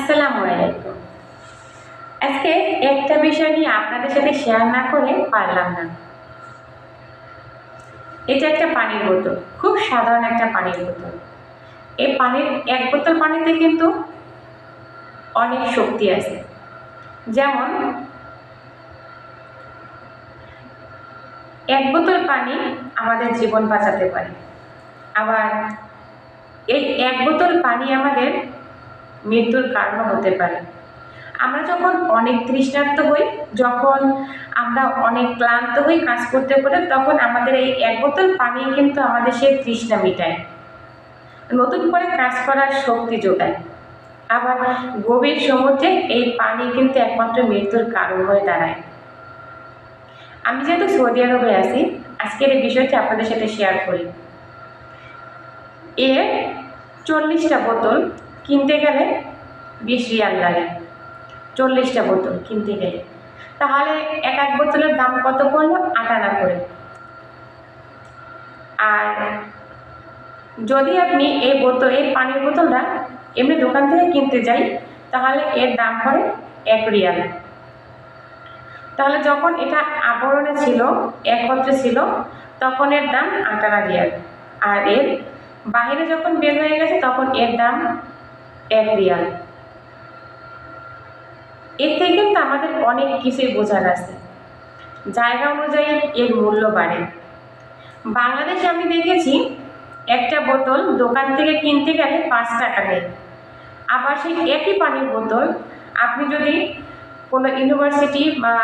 আসসালামু আলাইকুম। আজকে একটা বিষয় নিয়ে আপনাদের সাথে শেয়ার না করে পারলাম না। এটা একটা পানির বোতল, খুব সাধারণ একটা পানির বোতল। এই পানির এক বোতল পানিতে কিন্তু অনেক শক্তি আছে। যেমন, এক বোতল পানি আমাদের জীবন বাঁচাতে পারে। আবার এই এক বোতল পানি আমাদের মৃত্যুর কারণ হতে পারে। আমরা যখন অনেক তৃষ্ণার্ত হই, যখন আমরা অনেক ক্লান্ত হই কাজ করতে করে তখন আমাদের এই এক বোতল পানি কিন্তু আমাদের সেই তৃষ্ণা মিটায়। নতুন করে কাজ করার শক্তি যোগায়। আবার গভীর সমুদ্রে এই পানি কিন্তু একমাত্র মৃত্যুর কারণ হয়ে দাঁড়ায়। আমি যেহেতু সৌদি আরবে আছি, আজকের এই বিষয়টি আপনাদের সাথে শেয়ার করি। এর চল্লিশটা বোতল কিনতে গেলে বিশ রিয়াল লাগে। চল্লিশটা বোতল কিনতে গেলে। তাহলে এক এক বোতলের দাম কত পড়ল? আট আনা করে। আর যদি আপনি এই বোতল, এই পানির বোতলটা এমনি দোকান থেকে কিনতে যাই, তাহলে এর দাম পড়ে এক রিয়াল। তাহলে যখন এটা আবরণে ছিল, একত্রে ছিল, তখন এর দাম আটানা রিয়াল। আর এর বাইরে যখন বের হয়ে গেছে, তখন এর দাম এক রিয়াল এর থেকে কিন্তু আমাদের অনেক কিছুই বোঝার আছে। জায়গা অনুযায়ী এর মূল্য বাড়ে। বাংলাদেশে আমি দেখেছি, একটা বোতল দোকান থেকে কিনতে গেলে পাঁচ টাকা নেয় আবার সেই একই পানির বোতল আপনি যদি কোনো ইউনিভার্সিটি বা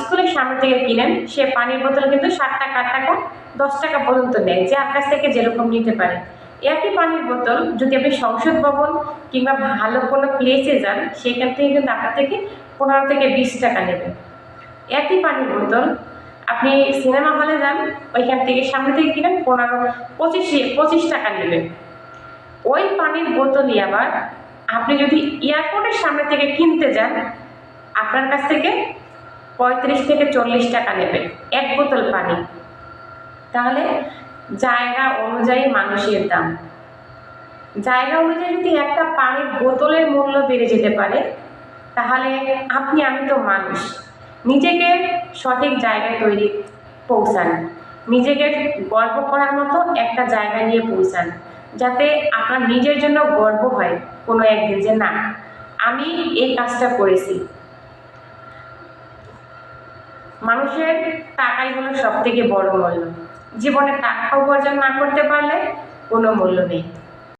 স্কুলের সামনে থেকে কিনেন, সে পানির বোতল কিন্তু ষাট টাকা, আট টাকা, দশ টাকা পর্যন্ত নেয় যে কাছ থেকে যেরকম নিতে পারে। একই পানির বোতল, যদি আপনি সংসদ ভবন কিংবা ভালো কোনো প্লেসে যান, সেখান থেকে কিন্তু আপনার থেকে পনেরো থেকে বিশ টাকা নেবে। একই পানির বোতল, আপনি সিনেমা হলে যান, ওইখান থেকে সামনে থেকে কিনেন পনেরো, পঁচিশ পঁচিশ টাকা নেবে। ওই পানির বোতলই আবার আপনি যদি এয়ারপোর্টের সামনে থেকে কিনতে যান, আপনার কাছ থেকে পঁয়ত্রিশ থেকে চল্লিশ টাকা নেবে, এক বোতল পানি। তাহলে জায়গা অনুযায়ী মানুষের দাম। জায়গা অনুযায়ী যদি একটা পানির বোতলের মূল্য বেড়ে যেতে পারে, তাহলে আপনি, আমি তো মানুষ। নিজেকে সঠিক জায়গায় তৈরি পৌঁছান। নিজেকে গর্ব করার মতো একটা জায়গা নিয়ে পৌঁছান, যাতে আপনার নিজের জন্য গর্ব হয় কোনো একদিন যে, না, আমি এই কাজটা করেছি। মানুষের টাকাই হলো সব থেকে বড় মূল্য। জীবনে টাকা উপার্জন না করতে পারলে কোনো মূল্য নেই।